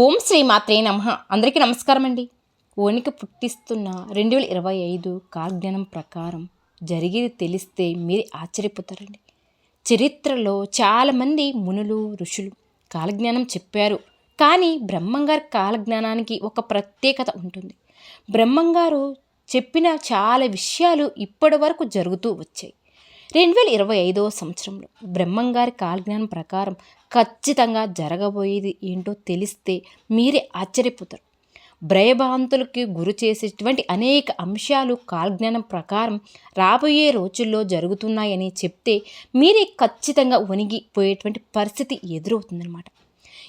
ఓం శ్రీ మాత్రే నమ. అందరికీ నమస్కారం అండి ఓనిక పుట్టిస్తున్న రెండు వేల ఇరవై ఐదు కాలజ్ఞానం ప్రకారం జరిగేది తెలిస్తే మీరు ఆశ్చర్యపోతారండి. చరిత్రలో చాలామంది మునులు ఋషులు కాలజ్ఞానం చెప్పారు. కానీ బ్రహ్మంగారి కాలజ్ఞానానికి ఒక ప్రత్యేకత ఉంటుంది. బ్రహ్మంగారు చెప్పిన చాలా విషయాలు ఇప్పటి వరకు జరుగుతూ వచ్చాయి. రెండు వేల ఇరవై ఐదవ సంవత్సరంలో బ్రహ్మంగారి కాలజ్ఞానం ప్రకారం ఖచ్చితంగా జరగబోయేది ఏంటో తెలిస్తే మీరే ఆశ్చర్యపోతారు. భయభాంతులకి గురి చేసేటువంటి అనేక అంశాలు కాలజ్ఞానం ప్రకారం రాబోయే రోజుల్లో జరుగుతున్నాయని చెప్తే మీరే ఖచ్చితంగా వణిగిపోయేటువంటి పరిస్థితి ఎదురవుతుందన్నమాట.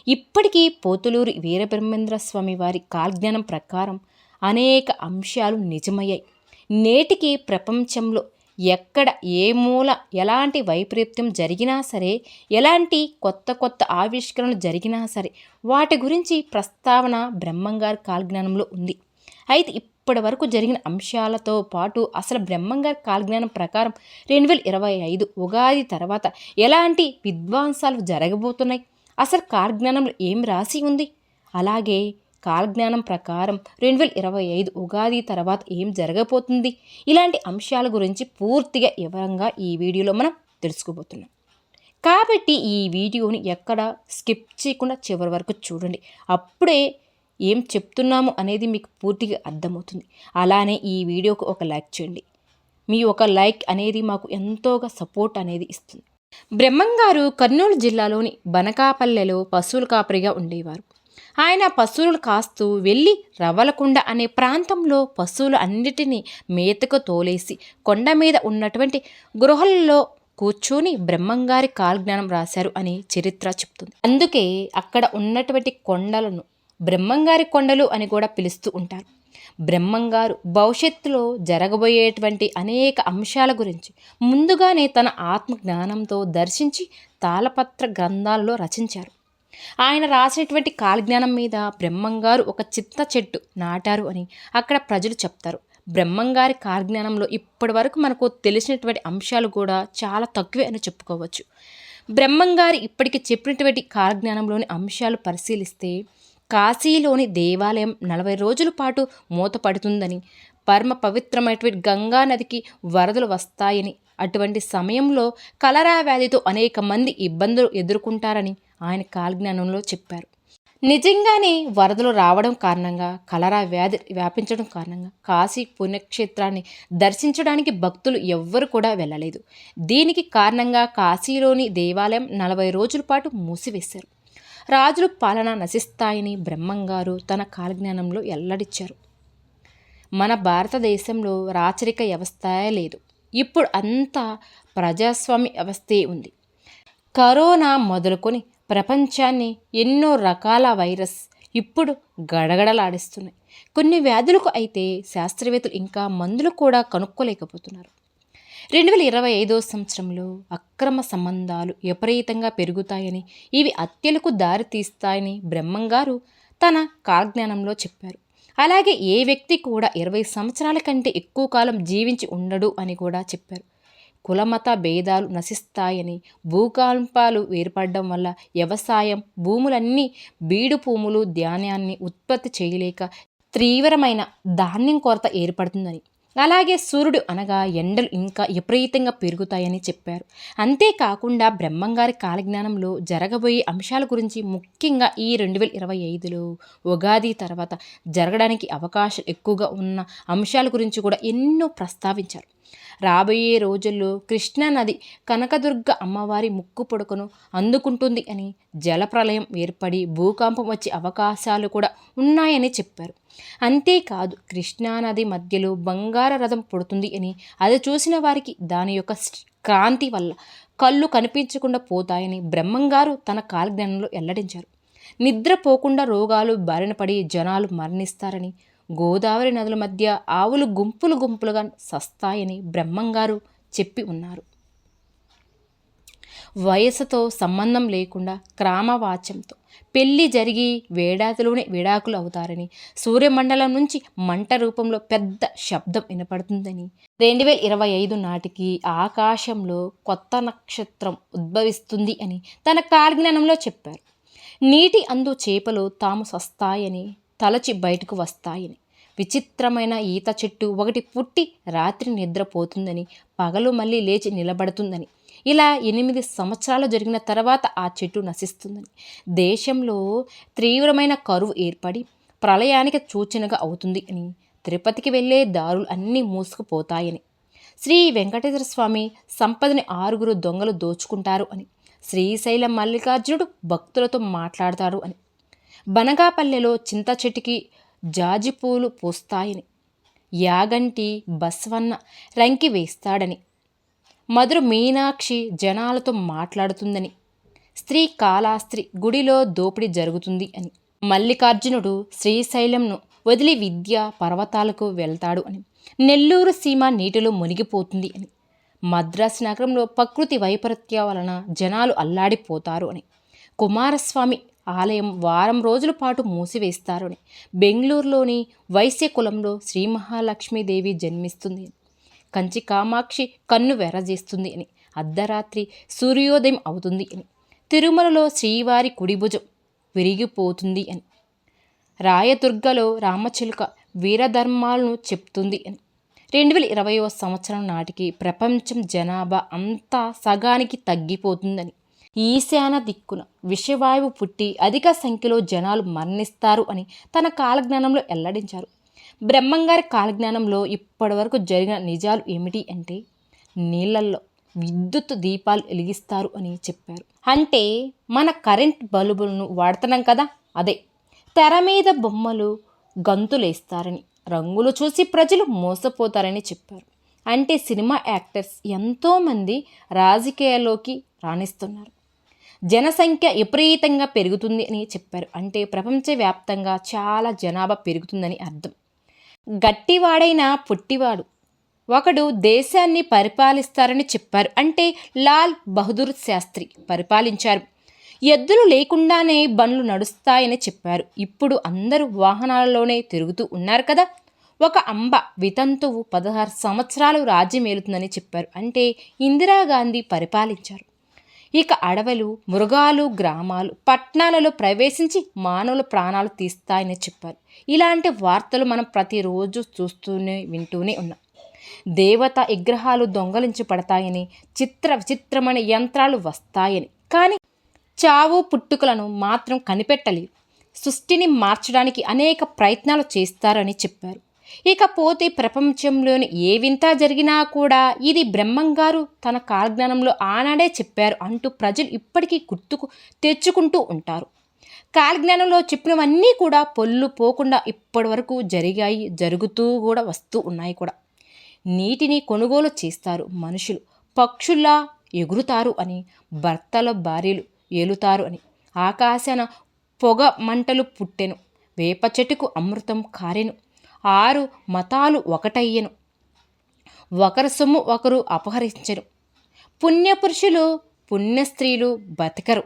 ఇప్పటికీ పోతులూరి వీరబ్రహ్మేంద్ర స్వామి వారి కాలజ్ఞానం ప్రకారం అనేక అంశాలు నిజమయ్యాయి. నేటికి ప్రపంచంలో ఎక్కడ ఏ మూల ఎలాంటి వైపరీత్యం జరిగినా సరే ఎలాంటి కొత్త కొత్త ఆవిష్కరణలు జరిగినా సరే వాటి గురించి ప్రస్తావన బ్రహ్మంగారి కాలజ్ఞానంలో ఉంది. అయితే ఇప్పటి వరకు జరిగిన అంశాలతో పాటు అసలు బ్రహ్మంగారి కాలజ్ఞానం ప్రకారం రెండు వేల ఇరవై ఐదు ఉగాది తర్వాత ఎలాంటి విద్వాంసాలు జరగబోతున్నాయి? అసలు కాల్జ్ఞానంలో ఏం రాసి ఉంది? అలాగే కాలజ్ఞానం ప్రకారం రెండు వేల ఇరవై ఐదు ఉగాది తర్వాత ఏం జరగబోతుంది? ఇలాంటి అంశాల గురించి పూర్తిగా వివరంగా ఈ వీడియోలో మనం తెలుసుకోబోతున్నాం. కాబట్టి ఈ వీడియోని ఎక్కడ స్కిప్ చేయకుండా చివరి వరకు చూడండి. అప్పుడే ఏం చెప్తున్నాము అనేది మీకు పూర్తిగా అర్థమవుతుంది. అలానే ఈ వీడియోకు ఒక లైక్ చేయండి. మీ ఒక లైక్ అనేది మాకు ఎంతోగా సపోర్ట్ అనేది ఇస్తుంది. బ్రహ్మంగారు కర్నూలు జిల్లాలోని బనకాపల్లెలో పశువుల కాపరిగా ఉండేవారు. ఆయన పశువులు కాస్తూ వెళ్ళి రవ్వలకుండ అనే ప్రాంతంలో పశువులు అన్నిటినీ మేతకు తోలేసి కొండ మీద ఉన్నటువంటి గృహల్లో కూర్చొని బ్రహ్మంగారి కాలజ్ఞానం రాశారు అని చరిత్ర చెప్తుంది. అందుకే అక్కడ ఉన్నటువంటి కొండలను బ్రహ్మంగారి కొండలు అని కూడా పిలుస్తూ ఉంటారు. బ్రహ్మంగారు భవిష్యత్తులో జరగబోయేటువంటి అనేక అంశాల గురించి ముందుగానే తన ఆత్మ జ్ఞానంతో దర్శించి తాళపత్ర గ్రంథాల్లో రచించారు. ఆయన రాసినటువంటి కాలజ్ఞానం మీద బ్రహ్మంగారు ఒక చిత్త చెట్టు నాటారు అని అక్కడ ప్రజలు చెప్తారు. బ్రహ్మంగారి కాలజ్ఞానంలో ఇప్పటి వరకు మనకు తెలిసినటువంటి అంశాలు కూడా చాలా తక్కువే అని చెప్పుకోవచ్చు. బ్రహ్మంగారి ఇప్పటికి చెప్పినటువంటి కాలజ్ఞానంలోని అంశాలు పరిశీలిస్తే కాశీలోని దేవాలయం నలభై రోజుల పాటు మూతపడుతుందని పరమ పవిత్రమైనటువంటి గంగా నదికి వరదలు వస్తాయని అటువంటి సమయంలో కలరా వ్యాధితో అనేక మంది ఇబ్బందులు ఎదుర్కొంటారని ఆయన కాలజ్ఞానంలో చెప్పారు. నిజంగానే వరదలు రావడం కారణంగా కలరా వ్యాధి వ్యాపించడం కారణంగా కాశీ పుణ్యక్షేత్రాన్ని దర్శించడానికి భక్తులు ఎవ్వరు కూడా వెళ్ళలేదు. దీనికి కారణంగా కాశీలోని దేవాలయం నలభై రోజుల పాటు మూసివేశారు. రాజుల పాలన నశిస్తాయని బ్రహ్మంగారు తన కాలజ్ఞానంలో ఎల్లడిచ్చారు. మన భారతదేశంలో రాచరిక వ్యవస్థ లేదు. ఇప్పుడు అంతా ప్రజాస్వామ్య వ్యవస్థే ఉంది. కరోనా మొదలుకొని ప్రపంచాన్ని ఎన్నో రకాల వైరస్ ఇప్పుడు గడగడలాడిస్తున్నాయి. కొన్ని వ్యాధులకు అయితే శాస్త్రవేత్తలు ఇంకా మందులు కూడా కనుక్కోలేకపోతున్నారు. రెండు వేల ఇరవై ఐదో సంవత్సరంలో అక్రమ సంబంధాలు విపరీతంగా పెరుగుతాయని ఇవి హత్యలకు దారితీస్తాయని బ్రహ్మంగారు తన కాలజ్ఞానంలో చెప్పారు. అలాగే ఏ వ్యక్తి కూడా ఇరవై సంవత్సరాల కంటే ఎక్కువ కాలం జీవించి ఉండడు అని కూడా చెప్పారు. కులమత భేదాలు నశిస్తాయని భూకంపాలు ఏర్పడడం వల్ల వ్యవసాయం భూములన్నీ బీడు భూములు ధాన్యాన్ని ఉత్పత్తి చేయలేక తీవ్రమైన ధాన్యం కొరత ఏర్పడుతుందని. అలాగే సూర్యుడు అనగా ఎండలు ఇంకా విపరీతంగా పెరుగుతాయని చెప్పారు. అంతేకాకుండా బ్రహ్మంగారి కాలజ్ఞానంలో జరగబోయే అంశాల గురించి ముఖ్యంగా ఈ రెండు వేల ఇరవై ఐదులో ఉగాది తర్వాత జరగడానికి అవకాశం ఎక్కువగా ఉన్న అంశాల గురించి కూడా ఎన్నో ప్రస్తావించారు. రాబోయే రోజుల్లో కృష్ణానది కనకదుర్గ అమ్మవారి ముక్కు పొడకను అందుకుంటుంది అని జలప్రలయం ఏర్పడి భూకంపం వచ్చే అవకాశాలు కూడా ఉన్నాయని చెప్పారు. అంతేకాదు కృష్ణానది మధ్యలో బంగార రథం పుడుతుంది అని అది చూసిన వారికి దాని యొక్క క్రాంతి వల్ల కళ్ళు కనిపించకుండా పోతాయని బ్రహ్మంగారు తన కాలజ్ఞానంలో వెల్లడించారు. నిద్రపోకుండా రోగాలు బారిన పడి జనాలు మరణిస్తారని గోదావరి నదుల మధ్య ఆవులు గుంపులు గుంపులుగా సస్తాయని బ్రహ్మంగారు చెప్పి ఉన్నారు. వయసుతో సంబంధం లేకుండా క్రామవాచ్యంతో పెళ్ళి జరిగి వేడాదిలోనే విడాకులు అవుతారని సూర్యమండలం నుంచి మంట రూపంలో పెద్ద శబ్దం వినపడుతుందని. రెండు వేల ఇరవై ఐదు నాటికి ఆకాశంలో కొత్త నక్షత్రం ఉద్భవిస్తుంది అని తన కాలజ్ఞానంలో చెప్పారు. నీటి అందు చేపలు తాము సస్తాయని తలచి బయటకు వస్తాయని. విచిత్రమైన ఈత చెట్టు ఒకటి పుట్టి రాత్రి నిద్రపోతుందని పగలు మళ్ళీ లేచి నిలబడుతుందని. ఇలా ఎనిమిది సంవత్సరాలు జరిగిన తర్వాత ఆ చెట్టు నశిస్తుందని. దేశంలో తీవ్రమైన కరువు ఏర్పడి ప్రళయానికి సూచనగా అవుతుంది అని తిరుపతికి వెళ్ళే దారులు అన్నీ మూసుకుపోతాయని. శ్రీ వెంకటేశ్వర స్వామి సంపదని ఆరుగురు దొంగలు దోచుకుంటారు అని శ్రీశైలం మల్లికార్జునుడు భక్తులతో మాట్లాడతాడు అని. బనగాపల్లెలో చింత చెటికి జాజిపూలు పూస్తాయని యాగంటి బస్వన్న రంకి వేస్తాడని మధుర మీనాక్షి జనాలతో మాట్లాడుతుందని స్త్రీ కాలాస్త్రి గుడిలో దోపిడీ జరుగుతుంది అని మల్లికార్జునుడు శ్రీశైలంను వదిలి విద్య పర్వతాలకు వెళ్తాడు అని నెల్లూరు సీమ నీటిలో మునిగిపోతుంది అని మద్రాసు నగరంలో ప్రకృతి వైపరీత్య వలన జనాలు అల్లాడిపోతారు అని కుమారస్వామి ఆలయం వారం రోజుల పాటు మూసివేస్తారని బెంగళూరులోని వైశ్య కులంలో శ్రీ మహాలక్ష్మీదేవి జన్మిస్తుంది. అని కంచి కామాక్షి కన్ను వెరజేస్తుంది అని అర్ధరాత్రి సూర్యోదయం అవుతుంది అని తిరుమలలో శ్రీవారి కుడిభుజం విరిగిపోతుంది అని రాయదుర్గలో రామచిలుక వీరధర్మాలను చెప్తుంది అని రెండు వేల ఇరవైవ సంవత్సరం నాటికి ప్రపంచం జనాభా అంతా సగానికి తగ్గిపోతుందని ఈశాన దిక్కున విషవాయువు పుట్టి అధిక సంఖ్యలో జనాలు మరణిస్తారు అని తన కాలజ్ఞానంలో వెల్లడించారు. బ్రహ్మంగారి కాలజ్ఞానంలో ఇప్పటివరకు జరిగిన నిజాలు ఏమిటి అంటే నీళ్ళల్లో విద్యుత్ దీపాలు వెలిగిస్తారు అని చెప్పారు. అంటే మన కరెంట్ బల్బులను వాడుతున్నాం కదా అదే తెర మీద బొమ్మలు గంతులేస్తారని రంగులు చూసి ప్రజలు మోసపోతారని చెప్పారు. అంటే సినిమా యాక్టర్స్ ఎంతోమంది రాజకీయాల్లోకి రాణిస్తున్నారు. జనసంఖ్య విపరీతంగా పెరుగుతుంది అని చెప్పారు. అంటే ప్రపంచవ్యాప్తంగా చాలా జనాభా పెరుగుతుందని అర్థం. గట్టివాడైన పొట్టివాడు ఒకడు దేశాన్ని పరిపాలిస్తారని చెప్పారు. అంటే లాల్ బహదూర్ శాస్త్రి పరిపాలించారు. ఎద్దులు లేకుండానే బండ్లు నడుస్తాయని చెప్పారు. ఇప్పుడు అందరూ వాహనాలలోనే తిరుగుతూ ఉన్నారు కదా. ఒక అంబ వితంతువు పదహారు సంవత్సరాలు రాజ్యమేలుతుందని చెప్పారు. అంటే ఇందిరాగాంధీ పరిపాలించారు. ఇక అడవులు మృగాలు గ్రామాలు పట్టణాలలో ప్రవేశించి మానవుల ప్రాణాలు తీస్తాయని చెప్పారు. ఇలాంటి వార్తలు మనం ప్రతిరోజు చూస్తూనే వింటూనే ఉన్నాం. దేవత విగ్రహాలు దొంగలించబడతాయని చిత్ర విచిత్రమైన యంత్రాలు వస్తాయని. కానీ చావు పుట్టుకలను మాత్రం కనిపెట్టలేదు. సృష్టిని మార్చడానికి అనేక ప్రయత్నాలు చేస్తారని చెప్పారు. ఇకపోతే ప్రపంచంలోని ఏ వింత జరిగినా కూడా ఇది బ్రహ్మంగారు తన కాలజ్ఞానంలో ఆనాడే చెప్పారు అంటూ ప్రజలు ఇప్పటికీ గుర్తుకు తెచ్చుకుంటూ ఉంటారు. కాలజ్ఞానంలో చెప్పినవన్నీ కూడా పొల్లు పోకుండా ఇప్పటి వరకు జరిగాయి జరుగుతూ కూడా వస్తూ ఉన్నాయి కూడా. నీటిని కొనుగోలు చేస్తారు మనుషులు. పక్షుల్లా ఎగురుతారు అని భర్తల భార్యలు ఏలుతారు అని. ఆకాశాన పొగ మంటలు పుట్టెను. వేప చెట్టుకు అమృతం కారెను. ఆరు మతాలు ఒకటయ్యెను. ఒకరు సొమ్ము ఒకరు అపహరించరు పుణ్యపురుషులు పుణ్యస్త్రీలు బతకరు.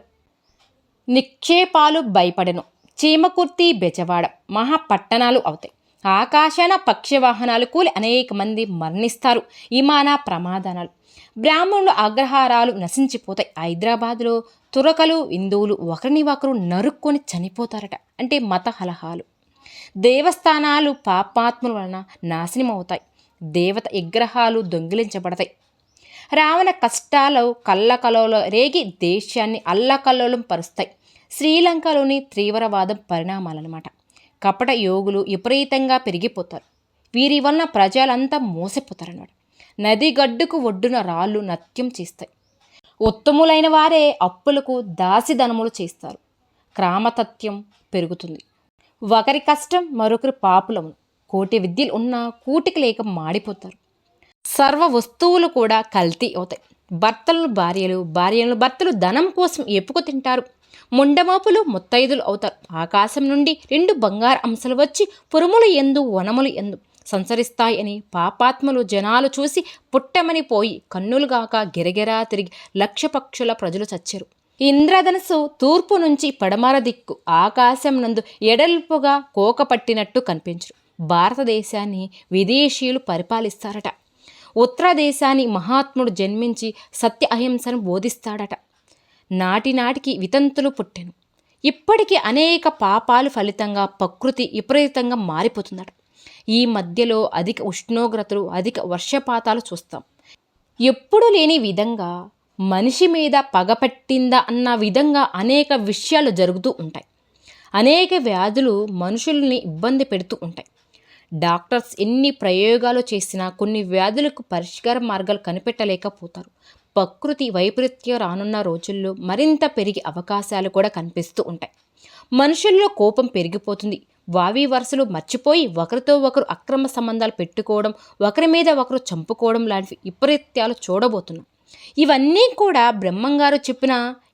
నిక్షేపాలు భయపడెను. చీమకుర్తి బెజవాడ మహాపట్టణాలు అవుతాయి. ఆకాశాన పక్షవాహనాలు కూలి అనేక మంది మరణిస్తారు. విమాన ప్రమాదాలు బ్రాహ్మణుల అగ్రహారాలు నశించిపోతాయి. హైదరాబాద్లో తురకలు హిందువులు ఒకరిని ఒకరు నరుక్కొని చనిపోతారట. అంటే మత కలహాలు దేవస్థానాలు పాపాత్ముల వలన నాశనం అవుతాయి దేవత విగ్రహాలు దొంగిలించబడతాయి. రావణ కష్టాలు కల్లకలలో రేగి దేశాన్ని అల్లకల్లోలం పరుస్తాయి. శ్రీలంకలోని తీవ్రవాదం పరిణామాలన్నమాట. కపట యోగులు విపరీతంగా పెరిగిపోతారు. వీరి వలన ప్రజలంతా మోసపోతారన్నమాట. నది గడ్డుకు ఒడ్డున రాళ్ళు నత్యం చేస్తాయి. ఉత్తములైన వారే అప్పులకు దాసిధనములు చేస్తారు. క్రామతత్యం పెరుగుతుంది. ఒకరి కష్టం మరొకరి పాపులము. కోటి విద్యలు ఉన్నా కూటికి లేక మాడిపోతారు. సర్వ వస్తువులు కూడా కల్తీ అవుతాయి. భర్తలను భార్యలు భార్యలను భర్తలు ధనం కోసం ఎప్పుకు తింటారు? ముండమాపులు ముత్తైదులు అవుతారు. ఆకాశం నుండి రెండు బంగారు అంశలు వచ్చి పురుములు ఎందు వనములు ఎందు సంచరిస్తాయి అని పాపాత్మలు జనాలు చూసి పుట్టమని పోయి కన్నులుగాక గిరగిరా తిరిగి లక్ష పక్షుల ప్రజలు చచ్చారు. ఇంద్రధనుసు తూర్పు నుంచి పడమర దిక్కు ఆకాశం నందు ఎడల్పుగా కోక పట్టినట్టు కనిపించరు భారతదేశాన్ని విదేశీయులు పరిపాలిస్తారట. ఉత్తర దేశాన్ని మహాత్ముడు జన్మించి సత్య అహింసను బోధిస్తాడట నాటినాటికి వితంతులు పుట్టెను. ఇప్పటికీ అనేక పాపాలు ఫలితంగా ప్రకృతి విపరీతంగా మారిపోతుందట ఈ మధ్యలో అధిక ఉష్ణోగ్రతలు అధిక వర్షపాతాలు చూస్తాం. ఎప్పుడూ లేని విధంగా మనిషి మీద పగపట్టిందా అన్న విధంగా అనేక విషయాలు జరుగుతూ ఉంటాయి. అనేక వ్యాధులు మనుషుల్ని ఇబ్బంది పెడుతూ ఉంటాయి. డాక్టర్స్ ఎన్ని ప్రయోగాలు చేసినా కొన్ని వ్యాధులకు పరిష్కార మార్గాలు కనిపెట్టలేకపోతారు. ప్రకృతి వైపరీత్యం రానున్న రోజుల్లో మరింత పెరిగే అవకాశాలు కూడా కనిపిస్తూ ఉంటాయి. మనుషుల్లో కోపం పెరిగిపోతుంది. వావి వరుసలు మర్చిపోయి ఒకరితో ఒకరు అక్రమ సంబంధాలు పెట్టుకోవడం ఒకరి మీద ఒకరు చంపుకోవడం లాంటి విపరీత్యాలు చూడబోతున్నాం. ఇవన్నీ కూడా బ్రహ్మంగారు చెప్పిన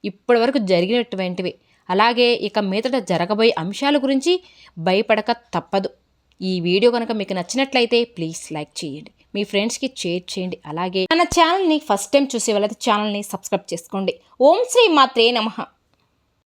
ఇప్పటివరకు జరిగినటువంటివి. అలాగే ఇక మీదట జరగబోయే అంశాల గురించి భయపడక తప్పదు. ఈ వీడియో కనుక మీకు నచ్చినట్లయితే ప్లీజ్ లైక్ చేయండి. మీ ఫ్రెండ్స్కి షేర్ చేయండి. అలాగే మన ఛానల్ని ఫస్ట్ టైం చూసే వాళ్ళైతే ఛానల్ని సబ్స్క్రైబ్ చేసుకోండి. ఓం శ్రీ మాత్రే నమః.